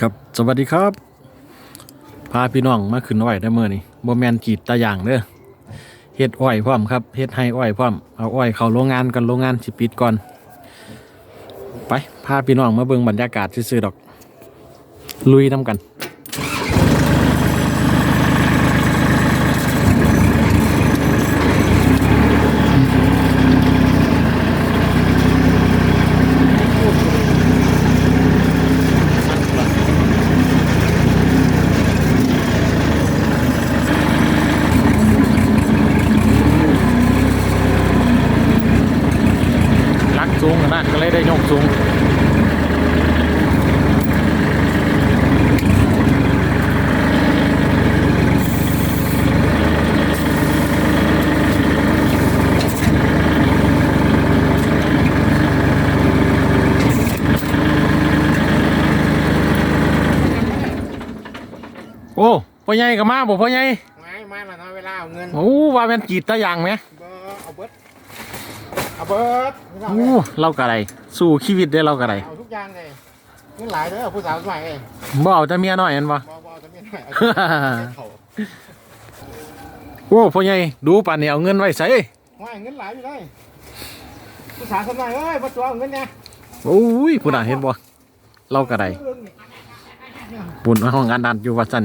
ครับสวัสดีครับ พาพี่น้องมาขึ้นอ้อยได้เมื่อนี่บ่แมนกีดตาอย่างเด้อเฮ็ดอ้อยพร้อมครับเฮ็ดให้อ้อยพร้อมเอาอ้อยเข้าโรงงานกันโรงงานสิปิดก่อน ไปพาพี่น้องมาเบิ่งบรรยากาศซื่อๆดอก ลุยน้ำกัน สูงนะก็เลยได้ยกสูงโอ้พ่อใหญ่ก็มาบ่พ่อใหญ่ไม่ไม่ละเนาะเวลาเอาเงินโอ้ว่าเป็นกรีดตาอย่างไหมบ่เอาเบิด เอาเบิดไม่ต้องโอ้เรากระไรสู้ชีวิตได้เรากระไรเอาทุกอย่างเลยเงินหลายเด้อผู้สาวสมัยเองบ่เอาแต่เมียน้อยเห็นปะบ่บ่เอาจะไม่ได้เอาเขาโอ้พ่อใหญ่ดูป่านนี้เอาเงินไว้ใส่ว่าเงินหลายอยู่เลยผู้สาวสมัยเอ้ยบ่ตัวเอาเงินเนี่ยโอ้ยผู้น่าเห็นบ่เรากระไรปุ่นห้องอันดันอยู่ว่าสั่น